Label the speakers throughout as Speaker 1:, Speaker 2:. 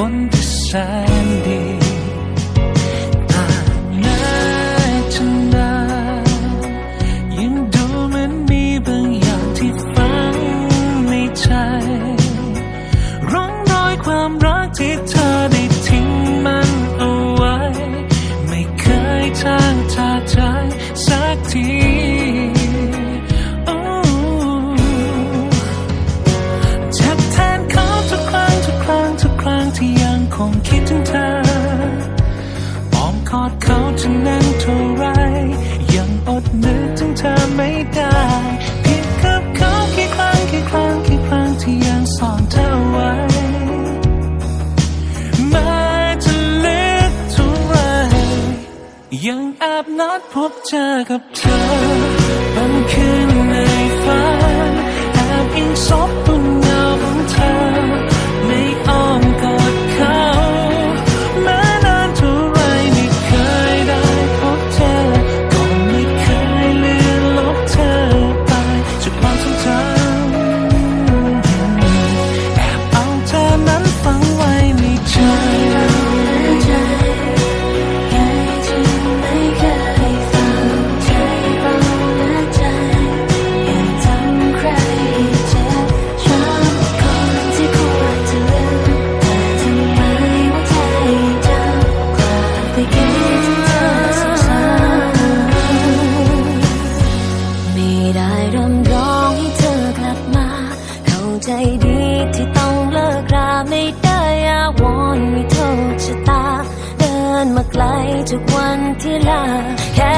Speaker 1: คนที่แสนดีาพนัดพบเจอกับเธอบางคืนในฝันแอบอิงซบตนเงาของ ใจ
Speaker 2: ดีที่ต้องเลิกราไม่ได้อาวอนไม่โทษชะตา เดินมาไกลทุกวัน
Speaker 1: ที่ลาแค่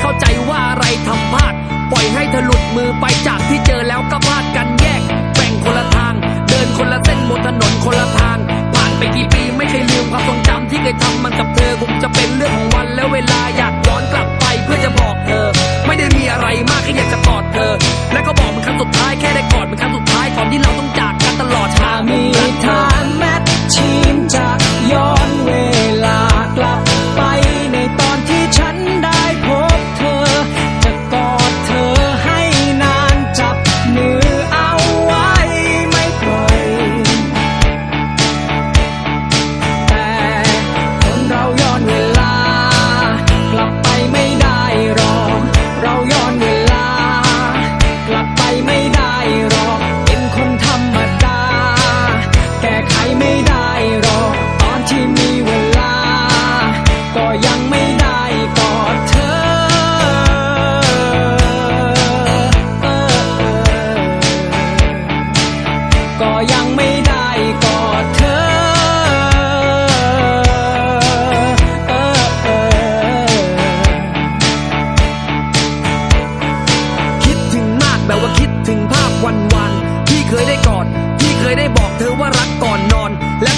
Speaker 1: เข้า
Speaker 3: ใจว่าอะไรทำพลาด ปล่อยให้เธอหลุดมือไปจากที่เจอแล้วก็พลาดกันแยกแบ่งคนละทาง เดินคนละเส้นบนถนนคนละทาง ผ่านไปกี่ปีไม่เคยลืมความทรงจำที่เคยทำมันกับเธอคงจะเป็น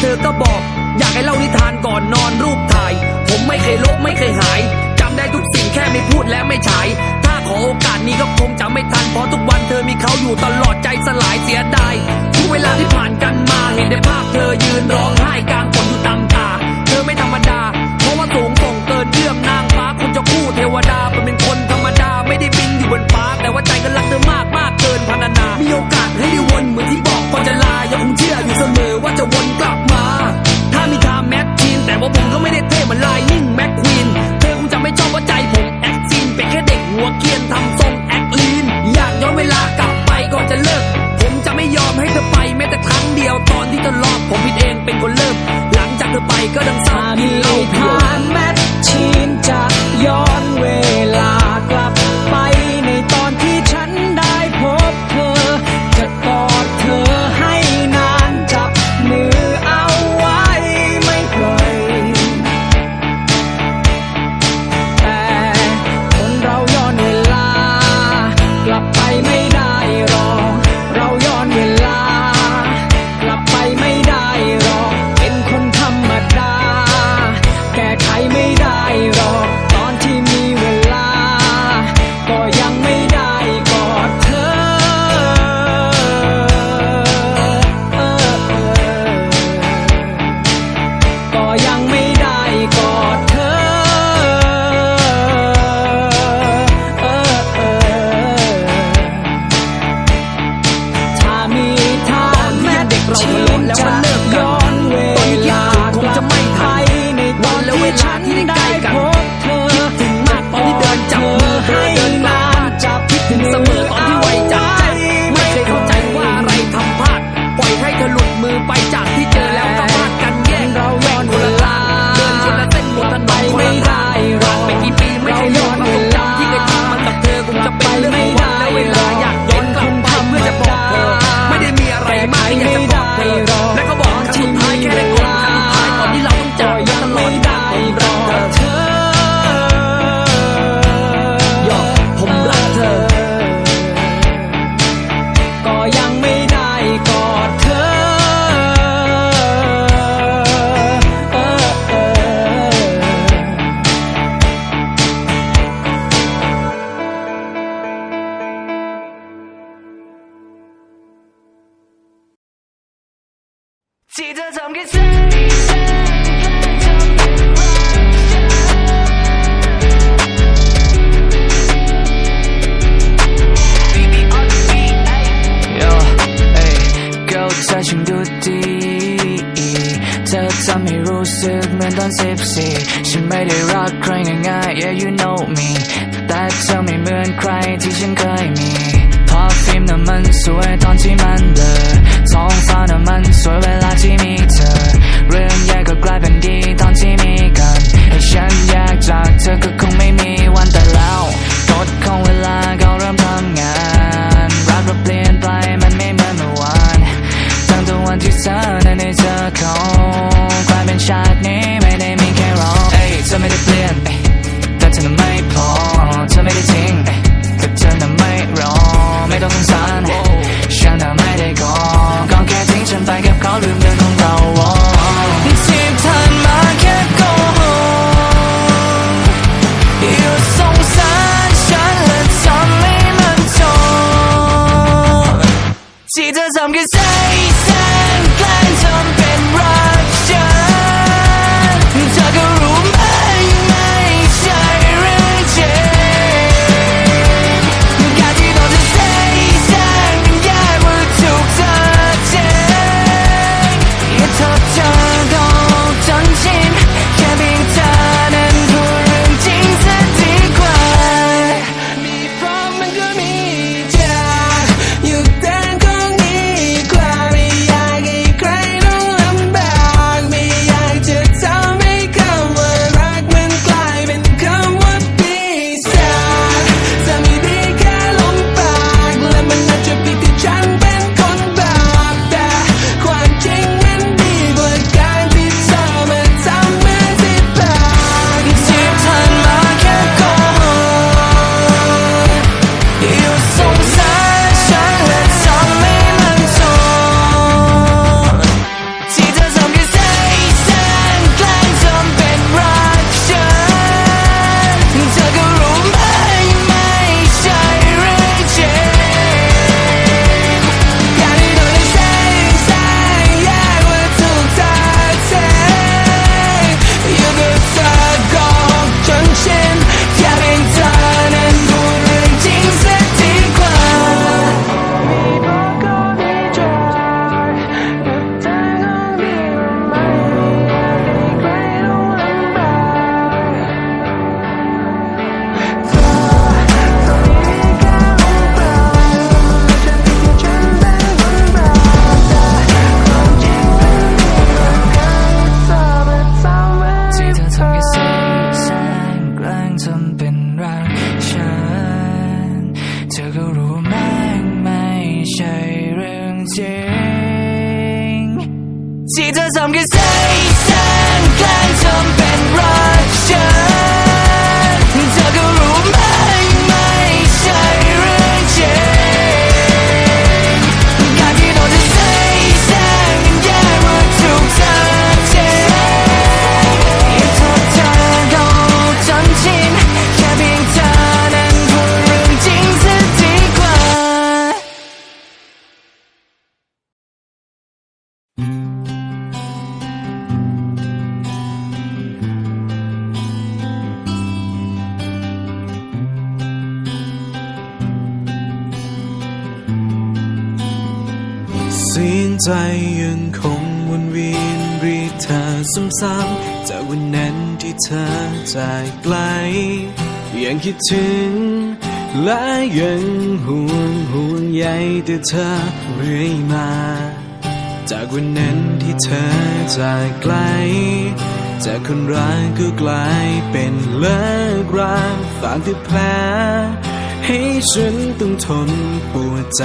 Speaker 3: เธอก็บอก อยาก
Speaker 4: ให้เล่านิทา
Speaker 3: นก่อนนอนรูปถ่าย ผมไม่เคยลบไม่เคยหายจำได้ทุกสิ่งแค่ไม่พูดและไม่ฉาย ถ้าขอโอกาสนี้ก็คงจำไม่ทันเพราะทุกวันเธอมีเขาอยู่ตลอดใจสลายเสียดายทุกเวลาที่ผ่านกันมาเห็นในภาพเธอยืนร้องไห้กลางฝนอยู่ตามตา เธอไม่ธรรมดา เพราะว่าสูงส่งเกินเยื่อมนางฟ้าคุณจะคู่เทวดาเป็นคนธรรมดาไม่ได้บินอยู่บนฟ้า แต่ว่าใจก็รักเธอมากมากเกินพรรณนา มีโอกาสให้ได้วนเหมือน ที่เธอทำแค่
Speaker 4: ฉันฉั
Speaker 3: ทำเป็น
Speaker 4: รั
Speaker 3: กเธอเธอ
Speaker 5: ช่างดูดีเธอทำให้รู้สึกเหมือนตอนสิบสี่ฉันไม่ได้รักใครง่ายๆ Yeah you know me แต่เธอไม่เหมือนใครที่ฉันเคยมีพอฟิล์มน่ะมันสวยตอนที่มันเบ
Speaker 6: ลอท้องฟ้าน่ะ
Speaker 5: มันส
Speaker 6: วยเวลา dreaming ธอก็รู้มา
Speaker 5: กไม่ใช่เรื่องจริงที่เธอทำแค่ใส่แสงกลางทำเป็น ใจยัง
Speaker 6: คงวนเวียนรีเธอซ้ำๆจากวันนั้นที่เธอจากไกล ยังคิดถึง และยังห่วงห่วงใยแต่เธอเรื่อยมา จากวันนั้นที่เธอจากไกล จากคนร้ายก็กลายเป็นเลิกราฝากที่แผลให้ฉันต้องทนปวดใจ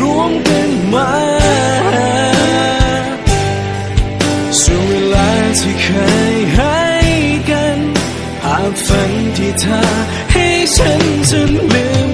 Speaker 6: รวมกันมาส่วนเวลาที่เคยให้กันภาพฝันที่เธอให้ฉันจนลืม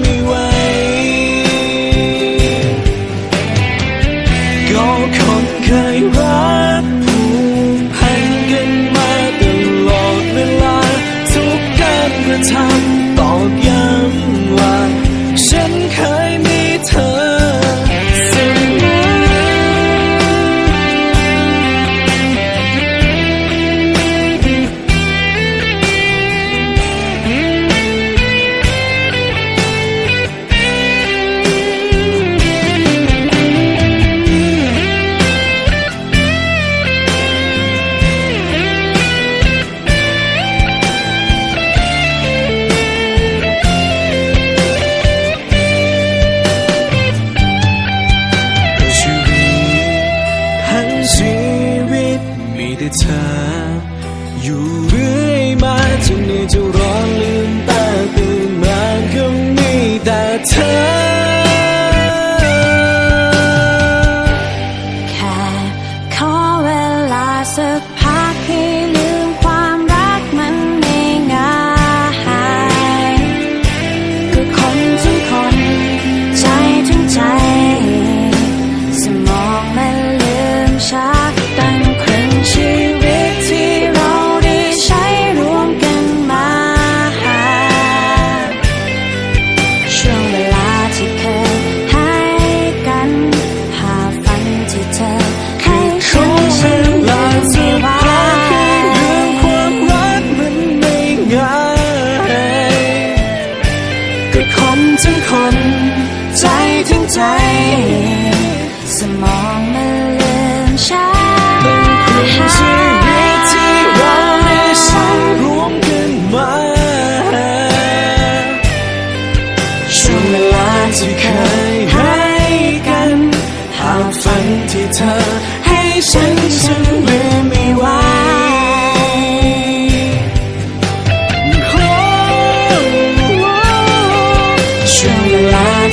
Speaker 6: สั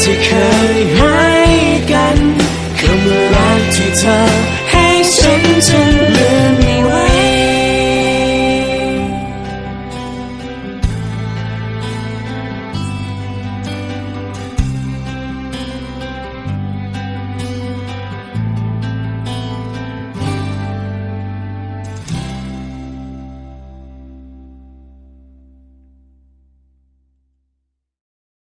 Speaker 6: อ้ช่ว